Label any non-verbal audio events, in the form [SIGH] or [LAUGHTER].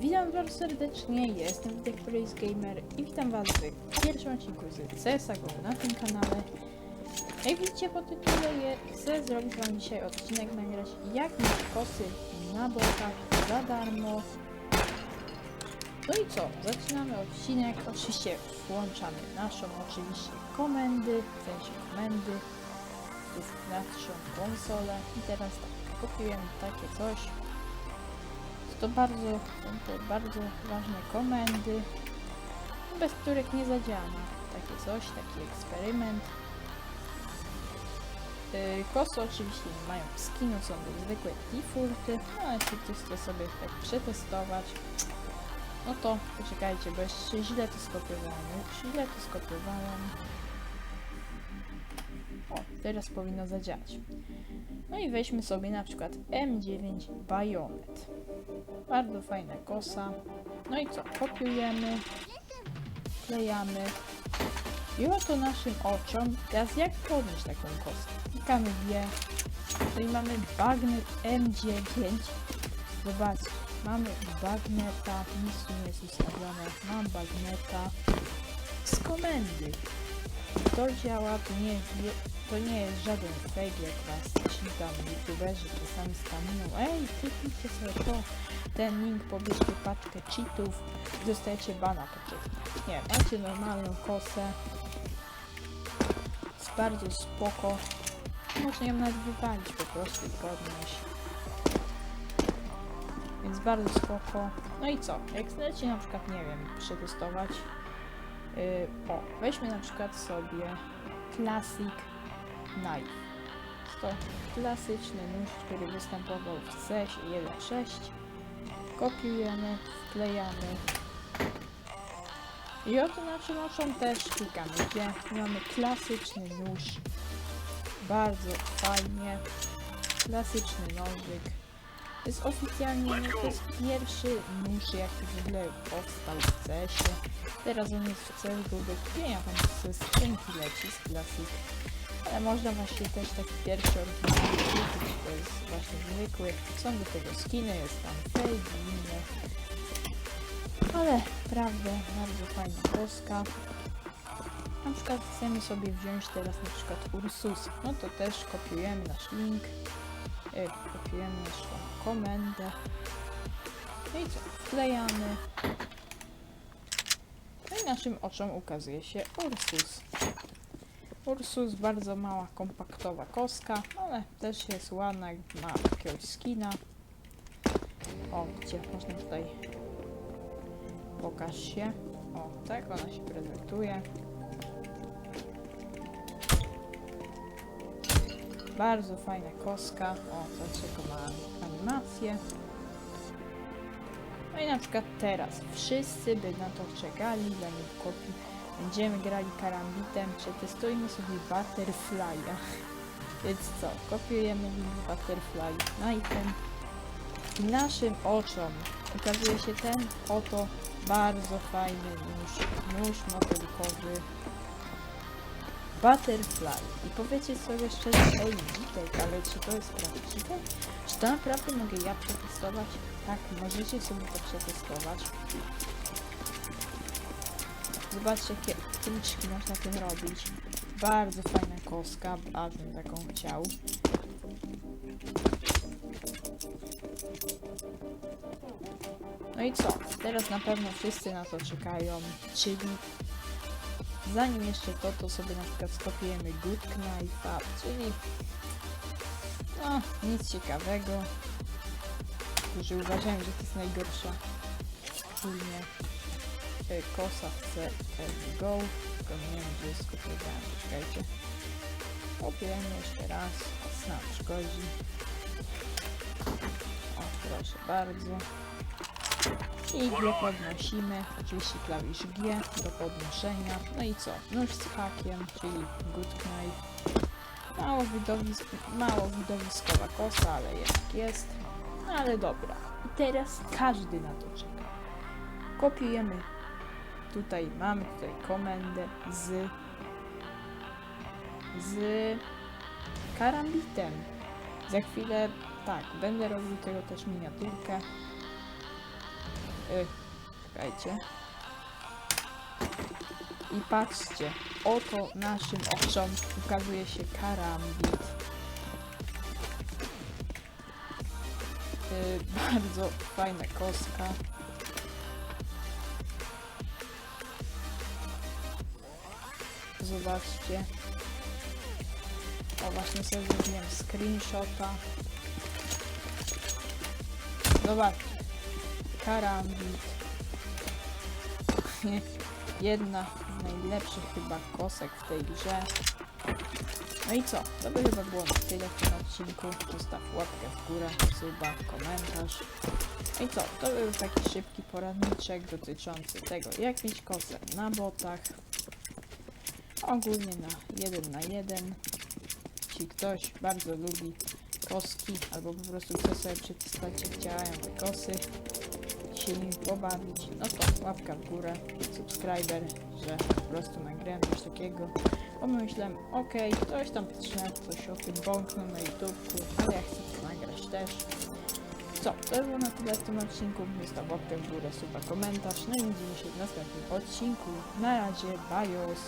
Witam bardzo serdecznie, jestem Praise Gamer i witam was w pierwszym odcinku z CSGO na tym kanale. Jak widzicie po tytule, chcę zrobić wam dzisiaj odcinek, nagrać jak mieć kosy na blokach za darmo. No i co, zaczynamy odcinek, oczywiście włączamy naszą oczywiście komendy, w sensie komendy, naszą konsolę i teraz tak, kopiujemy takie coś. To bardzo, są to bardzo ważne komendy, bez których nie zadziała takie coś, taki eksperyment. Yy, Kosy oczywiście nie mają skinu, są to zwykłe defaulty, no ale jeśli ktoś chce sobie tak przetestować, no to poczekajcie, bo jeszcze źle to skopiowałem, źle to skopiowałem. O, teraz powinno zadziałać. No i weźmy sobie na przykład M9 Bayonet. Bardzo fajna kosa. No i co? Kopiujemy, klejamy. I oto naszym oczom teraz jak podnieść taką kosę. Klikamy w je. No i mamy bagnet M9. Zobaczcie, mamy bagneta, nic tu nie jest ustawione. Mam bagneta z komendy. To działa, to nie jest, je- to nie jest żaden fake jak was ci tam youtuberzy czasami spamują. Ej, kliknijcie sobie to, ten link, pobierzcie paczkę cheatów dostajecie bana poczeknie. Nie, macie normalną kosę. Jest bardzo spoko. Można ją nawet wywalić po prostu i podnieść. Więc bardzo spoko. No i co? Jak chcecie na przykład, nie wiem, przetestować. Yy, o, weźmy na przykład sobie Classic Knife. To klasyczny nóż, który występował w CES 1.6. Kopiujemy, wklejamy. I oto naszym oczom też klikamy, gdzie mamy klasyczny nóż. Bardzo fajnie. Klasyczny nożyk. To jest oficjalnie no, to jest pierwszy nóż, jaki w ogóle powstał w CS-ie. Teraz on jest w CSGO do kupienia, tam ze skrzynki leci z Classic. Ale można właśnie też taki pierwszy oryginalny kupić, to jest właśnie zwykły. Są do tego skiny, jest tam fake i inne. Ale prawda, bardzo fajna koska. Na przykład chcemy sobie wziąć teraz na przykład Ursus, no to też kopiujemy nasz link, e, kopiujemy naszą komendę. No i co? Wklejamy. No i naszym oczom ukazuje się Ursus. Ursus bardzo mała, kompaktowa koska, ale też jest ładna, ma jakiegoś skina. O, gdzie można tutaj pokaż się. O, tak ona się prezentuje. Bardzo fajna koska. O, jaką ma animację. No i na przykład teraz wszyscy by na to czekali, zanim kopi. Będziemy grali karambitem, przetestujmy sobie Butterfly'a. Więc co, kopiujemy Butterfly Knife'em i naszym oczom ukazuje się ten oto bardzo fajny nóż, nóż motylkowy Butterfly. I powiecie sobie szczerze, ej Witek, ale czy to jest prawdziwe? Czy to naprawdę mogę ja przetestować? Tak, możecie sobie to przetestować. Zobaczcie, jakie triczki można tym robić. Bardzo fajna koska, bardzo bym taką chciał. No i co? Teraz na pewno wszyscy na to czekają, czyli zanim jeszcze to, to sobie na przykład skopiujemy Good Knife'a, czyli no, nic ciekawego, którzy uważają, że to jest najgorsza ogólnie kosa w CSGO, tylko nie wiem gdzie skopiowałem, czekajcie. Kopiujemy jeszcze raz, nic szkodzi. O, proszę bardzo. I G podnosimy, oczywiście klawisz G do podnoszenia. No i co? Nóż z hakiem, czyli good knife. Mało, widowis mało widowiskowa kosa, ale jest, jest. No ale dobra. I teraz każdy na to czeka. Kopiujemy. Tutaj mamy tutaj komendę z z karambitem. Za chwilę, tak, będę robił tego też miniaturkę. Y, czekajcie. I patrzcie, oto naszym oczom ukazuje się karambit. Y, bardzo fajna kostka. Zobaczcie. O, właśnie sobie zrobiłem screenshota. Zobaczcie. Karambit. [LAUGHS] Jedna z najlepszych chyba kosek w tej grze. No i co? To by chyba było na tyle w tym odcinku. Zostaw łapkę w górę, suba, komentarz. No i co? To był taki szybki poradniczek dotyczący tego, jak mieć kosę na botach. Ogólnie na 1 na 1. Jeśli ktoś bardzo lubi koski, albo po prostu chce sobie przetestać, jak działają te kosy, się nim pobawić, no to łapka w górę, subskryber, że po prostu nagrałem coś takiego. Pomyślałem, okej, ktoś tam pisze, coś o tym bąknął na YouTubeku, ale ja chcę to nagrać też. Co, to było na tyle w tym odcinku. Zostaw łapkę w górę, suba, komentarz. No i widzimy się w następnym odcinku. Na razie, bajos!